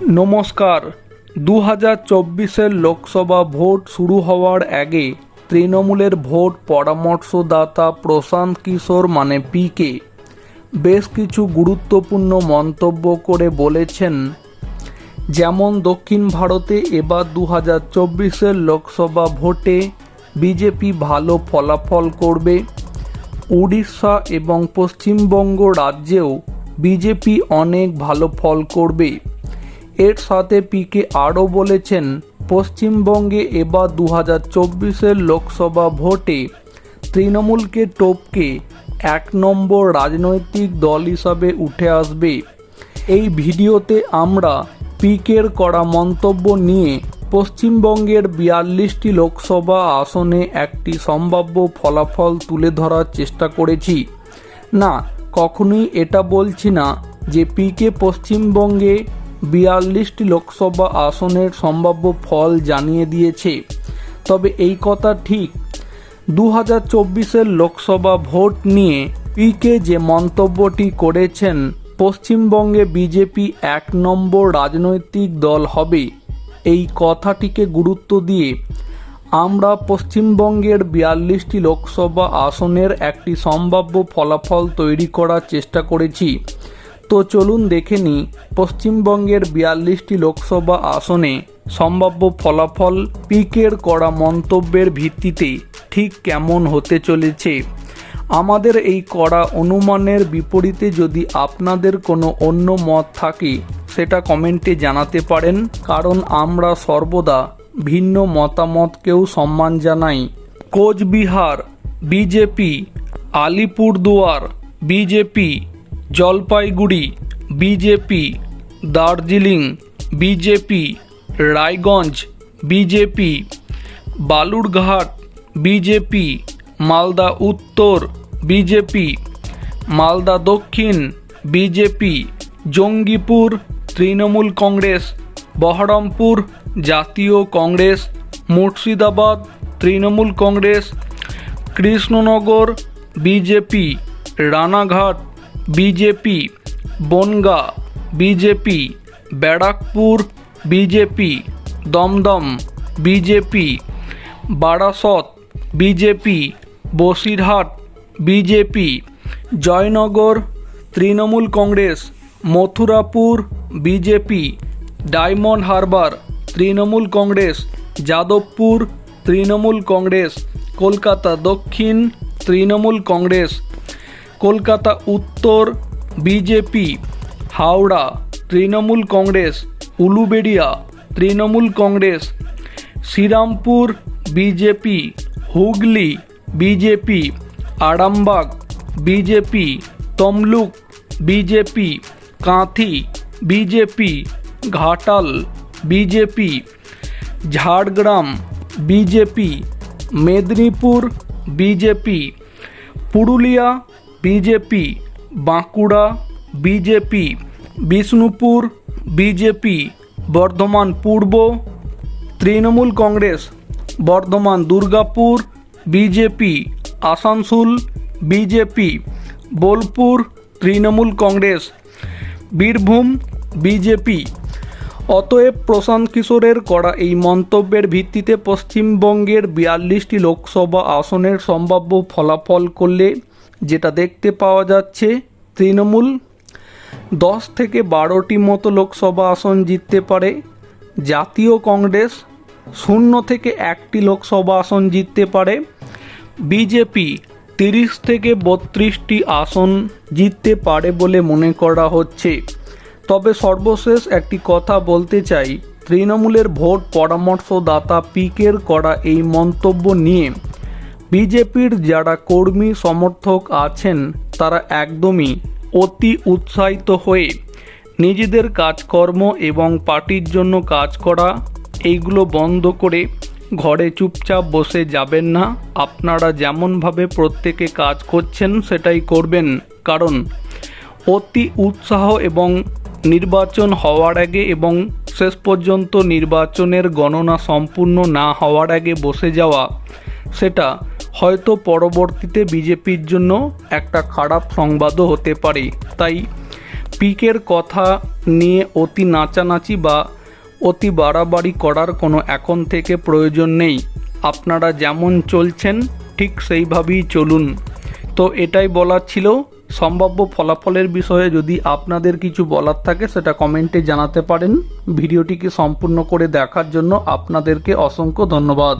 নমস্কার। দু হাজার চব্বিশের লোকসভা ভোট শুরু হওয়ার আগে তৃণমূলের ভোট পরামর্শদাতা প্রশান্ত কিশোর মানে পিকে বেশ কিছু গুরুত্বপূর্ণ মন্তব্য করে বলেছেন, যেমন দক্ষিণ ভারতে এবার দু হাজার চব্বিশের লোকসভা ভোটে বিজেপি ভালো ফলাফল করবে। উড়িষ্যা এবং পশ্চিমবঙ্গ রাজ্যেও বিজেপি অনেক ভালো ফল করবে। এর সাথে পিকে আরও বলেছেন, পশ্চিমবঙ্গে এবার দু হাজার চব্বিশের লোকসভা ভোটে তৃণমূলকে টপকে এক নম্বর রাজনৈতিক দল হিসাবে উঠে আসবে। এই ভিডিওতে আমরা পিকের করা মন্তব্য নিয়ে পশ্চিমবঙ্গের বিয়াল্লিশটি লোকসভা আসনে একটি সম্ভাব্য ফলাফল তুলে ধরার চেষ্টা করেছি। না, কখনোই এটা বলছি না যে পিকে পশ্চিমবঙ্গে বিয়াল্লিশটি লোকসভা আসনের সম্ভাব্য ফল জানিয়ে দিয়েছে। তবে এই কথা ঠিক। দু হাজার চব্বিশের লোকসভা ভোট নিয়ে পিকে যে মন্তব্যটি করেছেন, পশ্চিমবঙ্গে বিজেপি এক নম্বর রাজনৈতিক দল হবে। এই কথাটিকে গুরুত্ব দিয়ে আমরা পশ্চিমবঙ্গের বিয়াল্লিশটি লোকসভা আসনের একটি সম্ভাব্য ফলাফল তৈরি করার চেষ্টা করেছি। তো চলুন দেখে নিই পশ্চিমবঙ্গের বিয়াল্লিশটি লোকসভা আসনে সম্ভাব্য ফলাফল পিকের করা মন্তব্যের ভিত্তিতে ঠিক কেমন হতে চলেছে। আমাদের এই করা অনুমানের বিপরীতে যদি আপনাদের কোনো অন্য মত থাকে, সেটা কমেন্টে জানাতে পারেন, কারণ আমরা সর্বদা ভিন্ন মতামতকেও সম্মান জানাই। Coochbehar, BJP, Alipurduar, BJP Jalpaiguri BJP Darjeeling BJP Raiganj BJP Balurghat BJP Malda উত্তর বিজেপি মালদা দক্ষিণ বিজেপি জঙ্গিপুর, তৃণমূল কংগ্রেস, বহরমপুর, জাতীয় Congress, Murshidabad, Trinamool Congress, Krishnanagar BJP Ranaghat BJP, Bangaon, BJP, Barrackpore, BJP, Dumdum, BJP, Barasat, BJP, Basirhat, BJP, Joynagar, Trinamool Congress, Mathurapur, BJP, Diamond Harbour, Trinamool Congress, Jadavpur, Trinamool Congress, Kolkata দক্ষিণ, তৃণমূল কংগ্রেস কলকাতা, উত্তর BJP Howrah, Trinamool Congress, Uluberia, Trinamool Congress, Serampore BJP Hooghly BJP Arambagh BJP Tamluk BJP Contai BJP Ghatal BJP Jhargram BJP Medinipur BJP Purulia BJP Bankura BJP Bishnupur BJP Bardhaman পূর্ব Trinamool Congress Bardhaman Durgapur BJP Asansol BJP Bolpur Trinamool Congress Birbhum BJP অতএব প্রশান্ত কিশোরের করা এই মন্তব্যের ভিত্তিতে পশ্চিমবঙ্গের বিয়াল্লিশটি লোকসভা আসনের সম্ভাব্য ফলাফল করলে যেটা দেখতে পাওয়া যাচ্ছে, তৃণমূল দশ থেকে বারোটি মতো লোকসভা আসন জিততে পারে। জাতীয় কংগ্রেস শূন্য থেকে একটি লোকসভা আসন জিততে পারে। বিজেপি তিরিশ থেকে বত্রিশটি আসন জিততে পারে বলে মনে করা হচ্ছে। তবে সর্বশেষ একটি কথা বলতে চাই, তৃণমূলের ভোট পরামর্শদাতা পিকের করা এই মন্তব্য নিয়ে। বিজেপির যারা কর্মী সমর্থক আছেন, তারা একদমই অতি উৎসাহিত হয়ে নিজেদের কাজকর্ম এবং পার্টির জন্য কাজ করা, এইগুলো বন্ধ করে ঘরে চুপচাপ বসে যাবেন না। আপনারা যেমনভাবে প্রত্যেকে কাজ করছেন, সেটাই করবেন। কারণ অতি উৎসাহ এবং নির্বাচন হওয়ার আগে এবং শেষ পর্যন্ত নির্বাচনের গণনা সম্পূর্ণ না হওয়ার আগে বসে যাওয়া, সেটা হয়তো পরবর্তীতে বিজেপির জন্য একটা খারাপ সংবাদও হতে পারে। তাই পিকের কথা নিয়ে অতি নাচানাচি বা অতি বাড়াবাড়ি করার কোনো এখন থেকে প্রয়োজন নেই। আপনারা যেমন চলছেন, ঠিক সেইভাবেই চলুন। তো এটাই বলার ছিল। সম্ভাব্য ফলাফলের বিষয়ে যদি আপনাদের কিছু বলার থাকে, সেটা কমেন্টে জানাতে পারেন। ভিডিওটিকে সম্পূর্ণ করে দেখার জন্য আপনাদেরকে অসংখ্য ধন্যবাদ।